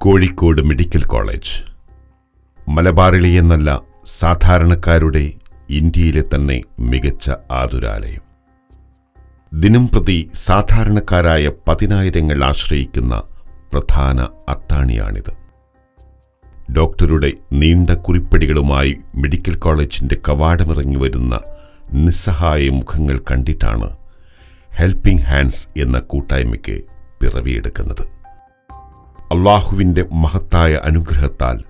Kozhikode medical college. മലബാറിലെ എന്നല്ല സാധാരണക്കാരുടെ ഇന്ത്യയിലെ തന്നെ മികച്ച ആതുരാലയം. ദിനം പ്രതി സാധാരണക്കാരായ പതിനായിരങ്ങൾ ആശ്രയിക്കുന്ന പ്രധാന അത്താണിയാണിത്. ഡോക്ടറുടെ നീണ്ട കുറിപ്പടികളുമായി മെഡിക്കൽ കോളേജിന്റെ കവാടമിറങ്ങി വരുന്ന നിസ്സഹായ മുഖങ്ങൾ കണ്ടിട്ടാണ് ഹെൽപ്പിംഗ് ഹാൻഡ്സ് എന്ന കൂട്ടായ്മയ്ക്ക് പിറവിയെടുക്കുന്നത്. അള്ളാഹുവിന്റെ മഹത്തായ അനുഗ്രഹത്താൽ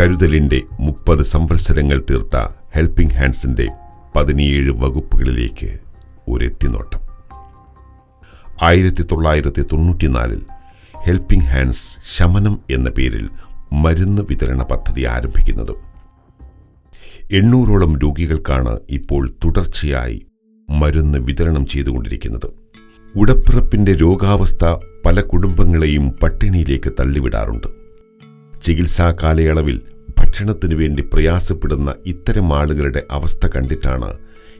കരുതലിന്റെ മുപ്പത് സംവത്സരങ്ങൾ തീർത്ത ഹെൽപ്പിംഗ് ഹാൻഡ്സിന്റെ പതിനേഴ് വകുപ്പുകളിലേക്ക് ഒരെത്തിനോട്ടം. ആയിരത്തി തൊള്ളായിരത്തി തൊണ്ണൂറ്റിനാലിൽ ഹെൽപ്പിംഗ് ഹാൻഡ്സ് ശമനം എന്ന പേരിൽ മരുന്ന് വിതരണ പദ്ധതി ആരംഭിക്കുന്നത്. എണ്ണൂറോളം രോഗികൾക്കാണ് ഇപ്പോൾ തുടർച്ചയായി മരുന്ന് വിതരണം ചെയ്തുകൊണ്ടിരിക്കുന്നത്. ഉടപ്പിറപ്പിന്റെ രോഗാവസ്ഥ പല കുടുംബങ്ങളെയും പട്ടിണിയിലേക്ക് തള്ളിവിടാറുണ്ട്. ചികിത്സാ കാലയളവിൽ ഭക്ഷണത്തിനു വേണ്ടി പ്രയാസപ്പെടുന്ന ഇത്തരം ആളുകളുടെ അവസ്ഥ കണ്ടിട്ടാണ്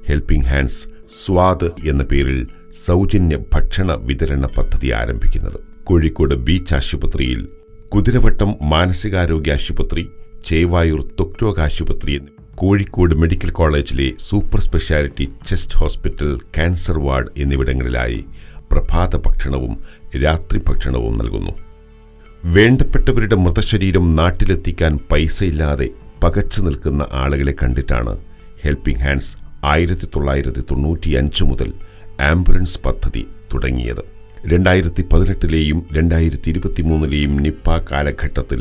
ഹെൽപ്പിംഗ് ഹാൻഡ്സ് സ്വാദ് എന്ന പേരിൽ സൗജന്യ ഭക്ഷണ വിതരണ പദ്ധതി ആരംഭിക്കുന്നത്. കോഴിക്കോട് ബീച്ച് ആശുപത്രിയിൽ കുതിരവട്ടം മാനസികാരോഗ്യ ആശുപത്രി ചേവായൂർ ത്വക്രോഗ ആശുപത്രി എന്നിവ കോഴിക്കോട് മെഡിക്കൽ കോളേജിലെ super speciality chest hospital cancer ward എന്നിവിടങ്ങളിലായി പ്രഭാത ഭക്ഷണവും രാത്രി ഭക്ഷണവും നൽകുന്നു. വേണ്ടപ്പെട്ടവരുടെ മൃതശരീരം നാട്ടിലെത്തിക്കാൻ പൈസയില്ലാതെ പകച്ചു നിൽക്കുന്ന ആളുകളെ കണ്ടിട്ടാണ് ഹെൽപ്പിംഗ് ഹാൻഡ്സ് ആയിരത്തി തൊള്ളായിരത്തി തൊണ്ണൂറ്റിയഞ്ച് മുതൽ ആംബുലൻസ് പദ്ധതി തുടങ്ങിയത്. രണ്ടായിരത്തി പതിനെട്ടിലെയും രണ്ടായിരത്തി ഇരുപത്തിമൂന്നിലെയും നിപ്പ കാലഘട്ടത്തിൽ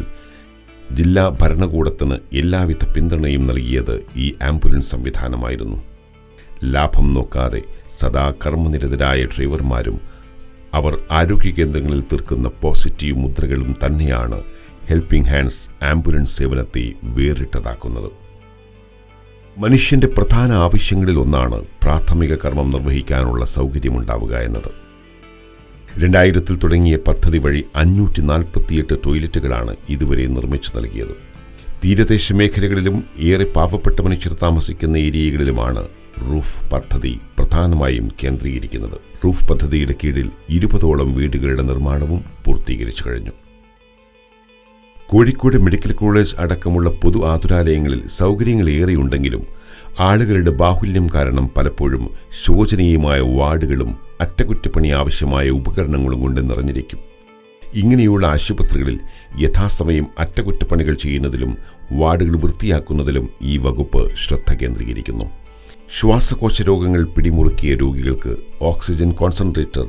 ജില്ലാ ഭരണകൂടത്തിന് എല്ലാവിധ പിന്തുണയും നൽകിയത് ഈ ആംബുലൻസ് സംവിധാനമായിരുന്നു. ലാഭം നോക്കാതെ സദാ കർമ്മനിരതരായ ഡ്രൈവർമാരും അവർ ആരോഗ്യ കേന്ദ്രങ്ങളിൽ തീർക്കുന്ന പോസിറ്റീവ് മുദ്രകളും തന്നെയാണ് ഹെൽപ്പിംഗ് ഹാൻഡ്സ് ആംബുലൻസ് സേവനത്തെ വേറിട്ടതാക്കുന്നത്. മനുഷ്യന്റെ പ്രധാന ആവശ്യങ്ങളിൽ ഒന്നാണ് പ്രാഥമിക കർമ്മം നിർവഹിക്കാനുള്ള സൗകര്യമുണ്ടാവുക എന്നത്. രണ്ടായിരത്തിൽ തുടങ്ങിയ പദ്ധതി വഴി അഞ്ഞൂറ്റി നാൽപ്പത്തിയെട്ട് ടോയ്ലറ്റുകളാണ് ഇതുവരെ നിർമ്മിച്ചു നൽകിയത്. തീരദേശ മേഖലകളിലും ഏറെ പാവപ്പെട്ട മനുഷ്യർ താമസിക്കുന്ന ഏരിയകളിലുമാണ് റൂഫ് പദ്ധതി പ്രധാനമായും കേന്ദ്രീകരിക്കുന്നത്. റൂഫ് പദ്ധതിയുടെ കീഴിൽ ഇരുപതോളം വീടുകളുടെ നിർമ്മാണവും പൂർത്തീകരിച്ചു കഴിഞ്ഞു. കോഴിക്കോട് മെഡിക്കൽ കോളേജ് അടക്കമുള്ള പൊതു ആതുരാലയങ്ങളിൽ സൗകര്യങ്ങളേറെയുണ്ടെങ്കിലും ആളുകളുടെ ബാഹുല്യം കാരണം പലപ്പോഴും ശോചനീയമായ വാർഡുകളും അറ്റകുറ്റപ്പണി ആവശ്യമായ ഉപകരണങ്ങളും കൊണ്ട് നിറഞ്ഞിരിക്കും. ഇങ്ങനെയുള്ള ആശുപത്രികളിൽ യഥാസമയം അറ്റകുറ്റപ്പണികൾ ചെയ്യുന്നതിലും വാർഡുകൾ വൃത്തിയാക്കുന്നതിലും ഈ വകുപ്പ് ശ്രദ്ധ കേന്ദ്രീകരിക്കുന്നു. ശ്വാസകോശ രോഗങ്ങൾ പിടിമുറുക്കിയ രോഗികൾക്ക് oxygen concentrator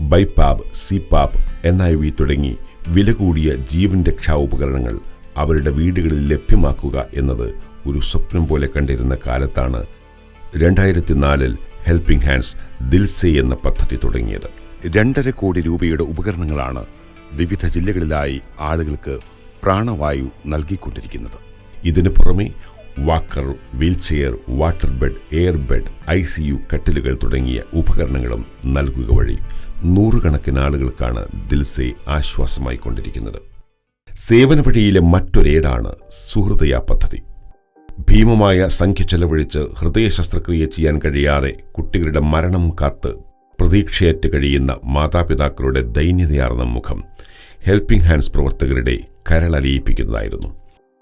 BiPAP CPAP N I V തുടങ്ങി വില കൂടിയ ജീവൻ രക്ഷാ ഉപകരണങ്ങൾ അവരുടെ വീടുകളിൽ ലഭ്യമാക്കുക എന്നത് ഒരു സ്വപ്നം പോലെ കണ്ടിരുന്ന കാലത്താണ് രണ്ടായിരത്തി നാലിൽ ഹെൽപ്പിംഗ് ഹാൻഡ്സ് ദിൽസേ എന്ന പദ്ധതി തുടങ്ങിയത്. രണ്ടര കോടി രൂപയുടെ ഉപകരണങ്ങളാണ് വിവിധ ജില്ലകളിലായി ആളുകൾക്ക് പ്രാണവായു നൽകിക്കൊണ്ടിരിക്കുന്നത്. ഇതിനു പുറമെ walker wheelchair water bed air bed I C U കട്ടിലുകൾ തുടങ്ങിയ ഉപകരണങ്ങളും നൽകുക വഴി നൂറുകണക്കിന് ആളുകൾക്കാണ് ദിൽസെ ആശ്വാസമായി കൊണ്ടിരിക്കുന്നത്. സേവന വഴിയിലെ മറ്റൊരേടാണ് സുഹൃദയ പദ്ധതി. ഭീമമായ സംഖ്യ ചെലവഴിച്ച് ഹൃദയ ശസ്ത്രക്രിയ ചെയ്യാൻ കഴിയാതെ കുട്ടികളുടെ മരണം കാത്ത് പ്രതീക്ഷയേറ്റ് കഴിയുന്ന മാതാപിതാക്കളുടെ ദൈന്യതയാർന്ന മുഖം ഹെൽപ്പിംഗ് ഹാൻഡ്സ് പ്രവർത്തകരുടെ കരളലിയിപ്പിക്കുന്നതായിരുന്നു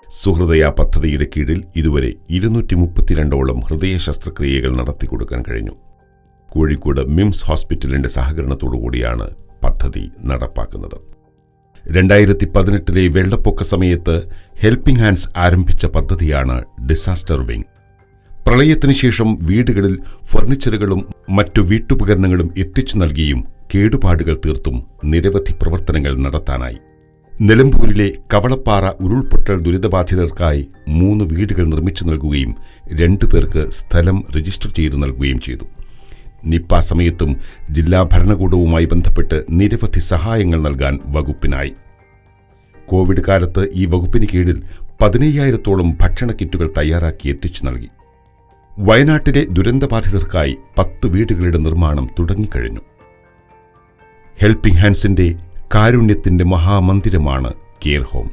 സുഹൃദയ പദ്ധതിയുടെ കീഴിൽ ഇതുവരെ ഇരുന്നൂറ്റി മുപ്പത്തിരണ്ടോളം ഹൃദയ ശസ്ത്രക്രിയകൾ നടത്തിക്കൊടുക്കാൻ കഴിഞ്ഞു. കോഴിക്കോട് മിംസ് ഹോസ്പിറ്റലിന്റെ സഹകരണത്തോടുകൂടിയാണ് പദ്ധതി നടപ്പാക്കുന്നത്. രണ്ടായിരത്തി പതിനെട്ടിലെ വെള്ളപ്പൊക്ക സമയത്ത് ഹെൽപ്പിംഗ് ഹാൻഡ്സ് ആരംഭിച്ച പദ്ധതിയാണ് ഡിസാസ്റ്റർ വിംഗ് പ്രളയത്തിനു ശേഷം വീടുകളിൽ ഫർണിച്ചറുകളും മറ്റു വീട്ടുപകരണങ്ങളും എത്തിച്ചു നൽകിയും കേടുപാടുകൾ തീർത്തും നിരവധി പ്രവർത്തനങ്ങൾ നടത്താനായി. നിലമ്പൂരിലെ കവളപ്പാറ ഉരുൾപൊട്ടൽ ദുരിതബാധിതർക്കായി മൂന്ന് വീടുകൾ നിർമ്മിച്ചു നൽകുകയും രണ്ടുപേർക്ക് സ്ഥലം രജിസ്റ്റർ ചെയ്തു നൽകുകയും ചെയ്തു. നിപ്പ സമയത്തും ജില്ലാ ഭരണകൂടവുമായി ബന്ധപ്പെട്ട് നിരവധി സഹായങ്ങൾ നൽകാൻ വകുപ്പിനായി. കോവിഡ് കാലത്ത് ഈ വകുപ്പിന് കീഴിൽ പതിനയ്യായിരത്തോളം ഭക്ഷണ കിറ്റുകൾ തയ്യാറാക്കി എത്തിച്ചു നൽകി. വയനാട്ടിലെ ദുരന്തബാധിതർക്കായി പത്ത് വീടുകളുടെ നിർമ്മാണം തുടങ്ങിക്കഴിഞ്ഞു. ഹെൽപ്പിംഗ് ഹാൻഡ്സിന്റെ കാരുണ്യത്തിന്റെ മഹാമന്ദിരമാണ് കെയർ ഹോം.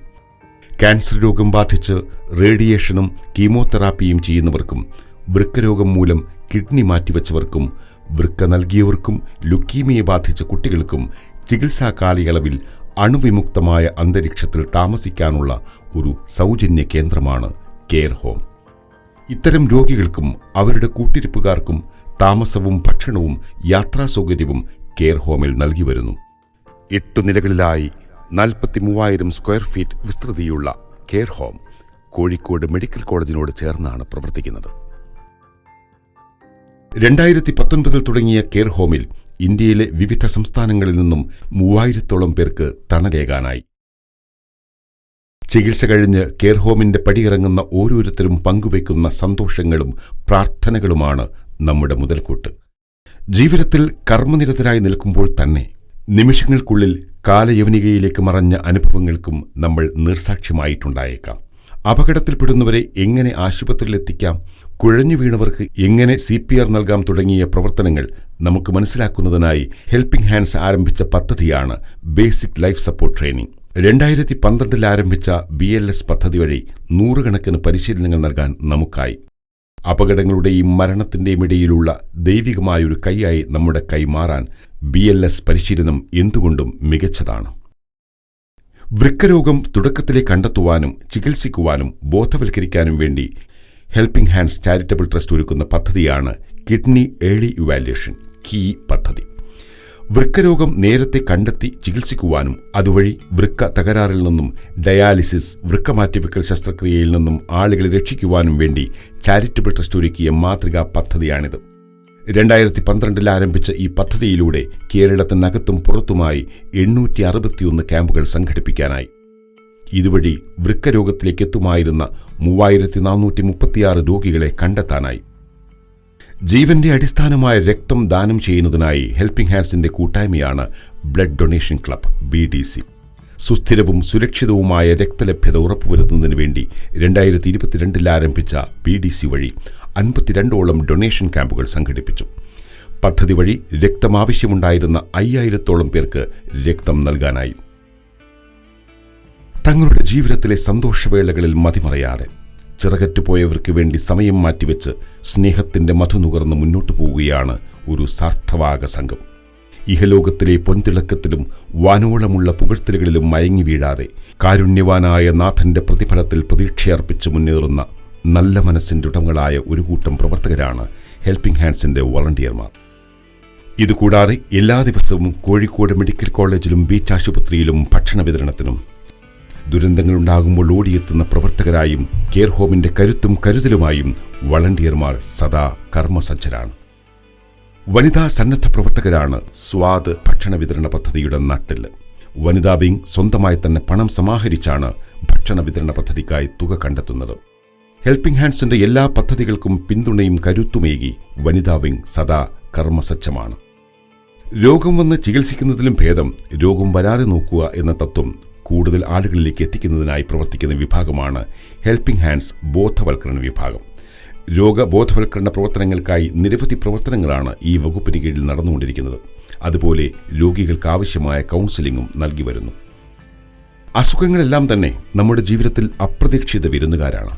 ക്യാൻസർ രോഗം ബാധിച്ച് റേഡിയേഷനും കീമോതെറാപ്പിയും ചെയ്യുന്നവർക്കും വൃക്കരോഗം മൂലം കിഡ്നി മാറ്റിവെച്ചവർക്കും വൃക്ക നൽകിയവർക്കും ലുക്കീമിയ ബാധിച്ച കുട്ടികൾക്കും ചികിത്സാ കാലയളവിൽ അണുവിമുക്തമായ അന്തരീക്ഷത്തിൽ താമസിക്കാനുള്ള ഒരു സൗജന്യ കേന്ദ്രമാണ് കെയർ ഹോം. ഇത്തരം രോഗികൾക്കും അവരുടെ കൂട്ടിരിപ്പുകാർക്കും താമസവും ഭക്ഷണവും യാത്രാ സൗകര്യവും കെയർ ഹോമിൽ നൽകി വരുന്നു. എട്ടു നിലകളിലായി നാൽപ്പത്തി മൂവായിരം സ്ക്വയർ ഫീറ്റ് വിസ്തൃതിയുള്ള കെയർ ഹോം കോഴിക്കോട് മെഡിക്കൽ കോളേജിനോട് ചേർന്നാണ് പ്രവർത്തിക്കുന്നത്. രണ്ടായിരത്തി പത്തൊൻപതിൽ തുടങ്ങിയ കെയർ ഹോമിൽ ഇന്ത്യയിലെ വിവിധ സംസ്ഥാനങ്ങളിൽ നിന്നും മൂവായിരത്തോളം പേർക്ക് തണലേകാനായി. ചികിത്സ കഴിഞ്ഞ് കെയർ ഹോമിന്റെ പടിയിറങ്ങുന്ന ഓരോരുത്തരും പങ്കുവയ്ക്കുന്ന സന്തോഷങ്ങളും പ്രാർത്ഥനകളുമാണ് നമ്മുടെ മുതൽക്കൂട്ട്. ജീവിതത്തിൽ കർമ്മനിരതരായി നിൽക്കുമ്പോൾ തന്നെ നിമിഷങ്ങൾക്കുള്ളിൽ കാലയവനികയിലേക്ക് മറഞ്ഞ അനുഭവങ്ങൾക്കും നമ്മൾ നിർസാക്ഷ്യമായിട്ടുണ്ടായേക്കാം. അപകടത്തിൽപ്പെടുന്നവരെ എങ്ങനെ ആശുപത്രിയിലെത്തിക്കാം? കുഴഞ്ഞു വീണവർക്ക് എങ്ങനെ സി പി ആർ നൽകാം തുടങ്ങിയ പ്രവർത്തനങ്ങൾ നമുക്ക് മനസ്സിലാക്കുന്നതിനായി ഹെൽപ്പിംഗ് ഹാൻഡ്സ് ആരംഭിച്ച പദ്ധതിയാണ് ബേസിക് ലൈഫ് സപ്പോർട്ട് ട്രെയിനിംഗ് രണ്ടായിരത്തി പന്ത്രണ്ടിൽ ആരംഭിച്ച ബി എൽ എസ് പദ്ധതി വഴി നൂറുകണക്കിന് പരിശീലനങ്ങൾ നൽകാൻ നമുക്കായി. അപകടങ്ങളുടെയും മരണത്തിന്റെയും ഇടയിലുള്ള ദൈവികമായൊരു കൈയായി നമ്മുടെ കൈമാറാൻ ബി എൽ എസ് പരിശീലനം എന്തുകൊണ്ടും മികച്ചതാണ്. വൃക്കരോഗം തുടക്കത്തിലെ കണ്ടെത്തുവാനും ചികിത്സിക്കുവാനും ബോധവൽക്കരിക്കാനും വേണ്ടി ഹെൽപ്പിംഗ് ഹാൻഡ്സ് ചാരിറ്റബിൾ ട്രസ്റ്റ് ഒരുക്കുന്ന പദ്ധതിയാണ് കിഡ്നി ഏർലി ഇവാലുവേഷൻ കീ പദ്ധതി. വൃക്കരോഗം നേരത്തെ കണ്ടെത്തി ചികിത്സിക്കുവാനും അതുവഴി വൃക്ക തകരാറിൽ നിന്നും ഡയാലിസിസ് വൃക്ക മാറ്റിവെക്കൽ ശസ്ത്രക്രിയയിൽ നിന്നും ആളുകളെ രക്ഷിക്കുവാനും വേണ്ടി ചാരിറ്റബിൾ ട്രസ്റ്റ് ഒരുക്കിയ മാതൃകാ പദ്ധതിയാണിത്. രണ്ടായിരത്തി പന്ത്രണ്ടിൽ ആരംഭിച്ച ഈ പദ്ധതിയിലൂടെ കേരളത്തിനകത്തും പുറത്തുമായി എണ്ണൂറ്റി അറുപത്തിയൊന്ന് ക്യാമ്പുകൾ സംഘടിപ്പിക്കാനായി. ഇതുവഴി വൃക്കരോഗത്തിലേക്ക് എത്തുമായിരുന്ന മൂവായിരത്തി നാനൂറ്റി മുപ്പത്തിയാറ് രോഗികളെ കണ്ടെത്താനായി. ജീവന്റെ അടിസ്ഥാനമായ രക്തം ദാനം ചെയ്യുന്നതിനായി ഹെൽപ്പിംഗ് ഹാൻഡ്സിന്റെ കൂട്ടായ്മയാണ് blood donation club B D C. സുസ്ഥിരവും സുരക്ഷിതവുമായ രക്തലഭ്യത ഉറപ്പുവരുത്തുന്നതിന് വേണ്ടി രണ്ടായിരത്തി ഇരുപത്തിരണ്ടിൽ ആരംഭിച്ച ബി ഡി സി വഴി അൻപത്തിരണ്ടോളം ഡൊണേഷൻ ക്യാമ്പുകൾ സംഘടിപ്പിച്ചു. പദ്ധതി വഴി രക്തം ആവശ്യമുണ്ടായിരുന്ന അയ്യായിരത്തോളം പേർക്ക് രക്തം നൽകാനായി. തങ്ങളുടെ ജീവിതത്തിലെ സന്തോഷവേളകളിൽ മതിമറയാതെ ചിറകറ്റുപോയവർക്ക് വേണ്ടി സമയം മാറ്റിവെച്ച് സ്നേഹത്തിന്റെ മധു നുകർന്ന് മുന്നോട്ടു പോവുകയാണ് ഒരു സാർത്ഥവാക സംഘം. ഇഹലോകത്തിലെ പൊൻതിളക്കത്തിലും വാനോളമുള്ള പുകഴ്ത്തലുകളിലും മയങ്ങി വീഴാതെ കാരുണ്യവാനായ നാഥന്റെ പ്രതിഫലത്തിൽ പ്രതീക്ഷയർപ്പിച്ച് മുന്നേറുന്ന നല്ല മനസ്സിന്റെ ഉടമകളായ ഒരു കൂട്ടം പ്രവർത്തകരാണ് ഹെൽപ്പിംഗ് ഹാൻഡ്സിന്റെ വോളണ്ടിയർമാർ. ഇതുകൂടാതെ എല്ലാ ദിവസവും കോഴിക്കോട് മെഡിക്കൽ കോളേജിലും ബീച്ച് ആശുപത്രിയിലും ഭക്ഷണ വിതരണത്തിനും ദുരന്തങ്ങളുണ്ടാകുമ്പോൾ ഓടിയെത്തുന്ന പ്രവർത്തകരായും കെയർ ഹോമിന്റെ കരുത്തും കരുതലുമായും വളണ്ടിയർമാർ സദാ കർമ്മസജ്ജരാണ്. വനിതാ സന്നദ്ധ പ്രവർത്തകരാണ് സ്വാദ് ഭക്ഷണ വിതരണ പദ്ധതിയുടെ നട്ടിൽ വനിതാ വിംഗ് സ്വന്തമായി തന്നെ പണം സമാഹരിച്ചാണ് ഭക്ഷണ വിതരണ പദ്ധതിക്കായി തുക കണ്ടെത്തുന്നത്. ഹെൽപ്പിംഗ് ഹാൻഡ്സിന്റെ എല്ലാ പദ്ധതികൾക്കും പിന്തുണയും കരുത്തുമേകി വനിതാ വിംഗ് സദാ കർമ്മസജ്ജമാണ്. രോഗം വന്ന് ചികിത്സിക്കുന്നതിലും ഭേദം രോഗം വരാതെ നോക്കുക എന്ന തത്വം കൂടുതൽ ആളുകളിലേക്ക് എത്തിക്കുന്നതിനായി പ്രവർത്തിക്കുന്ന വിഭാഗമാണ് ഹെൽപ്പിംഗ് ഹാൻഡ്സ് ബോധവൽക്കരണ വിഭാഗം. രോഗബോധവൽക്കരണ പ്രവർത്തനങ്ങൾക്കായി നിരവധി പ്രവർത്തനങ്ങളാണ് ഈ വകുപ്പിന് കീഴിൽ നടന്നുകൊണ്ടിരിക്കുന്നത്. അതുപോലെ രോഗികൾക്ക് ആവശ്യമായ കൗൺസിലിംഗും നൽകി വരുന്നു. അസുഖങ്ങളെല്ലാം തന്നെ നമ്മുടെ ജീവിതത്തിൽ അപ്രതീക്ഷിത വിരുന്നുകാരാണ്.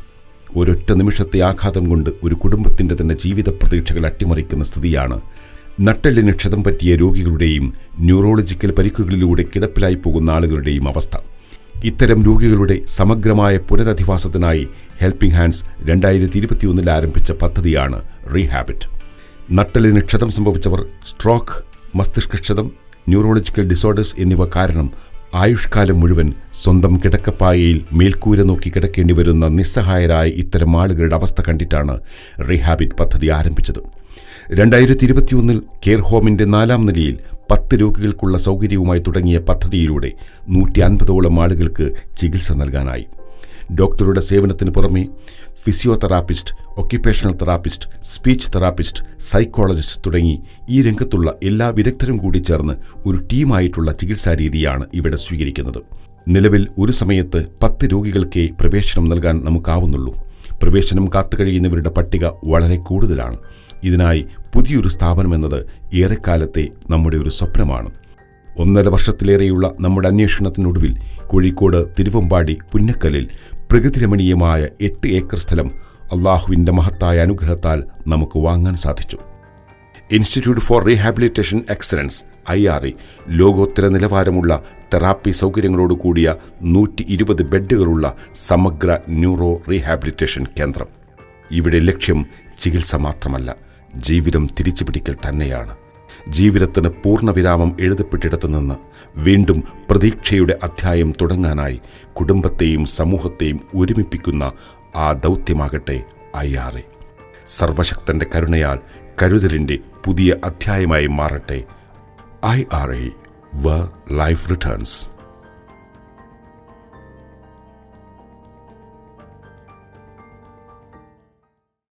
ഒരൊറ്റ നിമിഷത്തെ ആഘാതം കൊണ്ട് ഒരു കുടുംബത്തിന്റെ തന്നെ ജീവിത പ്രതീക്ഷകൾ അട്ടിമറിക്കുന്ന സ്ഥിതിയാണ് നട്ടെല്ലിന് ക്ഷതം പറ്റിയ രോഗികളുടെയും ന്യൂറോളജിക്കൽ പരിക്കുകളിലൂടെ കിടപ്പിലായി പോകുന്ന ആളുകളുടെയും അവസ്ഥ. ഇത്തരം രോഗികളുടെ സമഗ്രമായ പുനരധിവാസത്തിനായി ഹെൽപ്പിംഗ് ഹാൻഡ്സ് രണ്ടായിരത്തി ഇരുപത്തിയൊന്നിൽ ആരംഭിച്ച പദ്ധതിയാണ് റീഹാബിറ്റ്. നട്ടലിന് ക്ഷതം സംഭവിച്ചവർ സ്ട്രോക്ക് മസ്തിഷ്കക്ഷതം ന്യൂറോളജിക്കൽ ഡിസോർഡേഴ്സ് എന്നിവ കാരണം ആയുഷ്കാലം മുഴുവൻ സ്വന്തം കിടക്കപ്പായയിൽ മേൽക്കൂര നോക്കി കിടക്കേണ്ടി വരുന്ന നിസ്സഹായരായ ഇത്തരം ആളുകളുടെ അവസ്ഥ കണ്ടിട്ടാണ് റീഹാബിറ്റ് പദ്ധതി ആരംഭിച്ചത്. രണ്ടായിരത്തി ഇരുപത്തിയൊന്നിൽ കെയർ ഹോമിന്റെ നാലാം നിലയിൽ പത്ത് രോഗികൾക്കുള്ള സൗകര്യവുമായി തുടങ്ങിയ പദ്ധതിയിലൂടെ നൂറ്റി അൻപതോളം ആളുകൾക്ക് ചികിത്സ നൽകാനായി. ഡോക്ടറുടെ സേവനത്തിന് പുറമെ physiotherapist occupational therapist speech therapist psychologist തുടങ്ങി ഈ രംഗത്തുള്ള എല്ലാ വിദഗ്ധരും കൂടി ചേർന്ന് ഒരു ടീമായിട്ടുള്ള ചികിത്സാ രീതിയാണ് ഇവിടെ സ്വീകരിക്കുന്നത്. നിലവിൽ ഒരു സമയത്ത് പത്ത് രോഗികൾക്കേ പ്രവേശനം നൽകാൻ നമുക്കാവുന്നുള്ളൂ. പ്രവേശനം കാത്തുകഴിയുന്നവരുടെ പട്ടിക വളരെ കൂടുതലാണ്. ഇതിനായി പുതിയൊരു സ്ഥാപനം എന്നത് ഏറെക്കാലത്തെ നമ്മുടെ ഒരു സ്വപ്നമാണ്. ഒന്നര വർഷത്തിലേറെയുള്ള നമ്മുടെ അന്വേഷണത്തിനൊടുവിൽ കോഴിക്കോട് തിരുവമ്പാടി പുന്നക്കലിൽ പ്രകൃതിരമണീയമായ എട്ട് ഏക്കർ സ്ഥലം അള്ളാഹുവിന്റെ മഹത്തായ അനുഗ്രഹത്താൽ നമുക്ക് വാങ്ങാൻ സാധിച്ചു. Institute for rehabilitation excellence I R E ലോകോത്തര നിലവാരമുള്ള തെറാപ്പി സൗകര്യങ്ങളോട് കൂടിയ നൂറ്റി ഇരുപത് ബെഡുകളുള്ള സമഗ്ര ന്യൂറോ റീഹാബിലിറ്റേഷൻ കേന്ദ്രം. ഇവിടെ ലക്ഷ്യം ചികിത്സ മാത്രമല്ല ജീവിതം തിരിച്ചുപിടിക്കൽ തന്നെയാണ്. ജീവിതത്തിന് പൂർണവിരാമം എഴുതപ്പെട്ടിടത്തു നിന്ന് വീണ്ടും പ്രതീക്ഷയുടെ അധ്യായം തുടങ്ങാനായി കുടുംബത്തെയും സമൂഹത്തെയും ഒരുമിപ്പിക്കുന്ന ആ ദൗത്യമാകട്ടെ ഐ സർവശക്തന്റെ കരുണയാൽ കരുതലിന്റെ പുതിയ അധ്യായമായി മാറട്ടെ. I R where life returns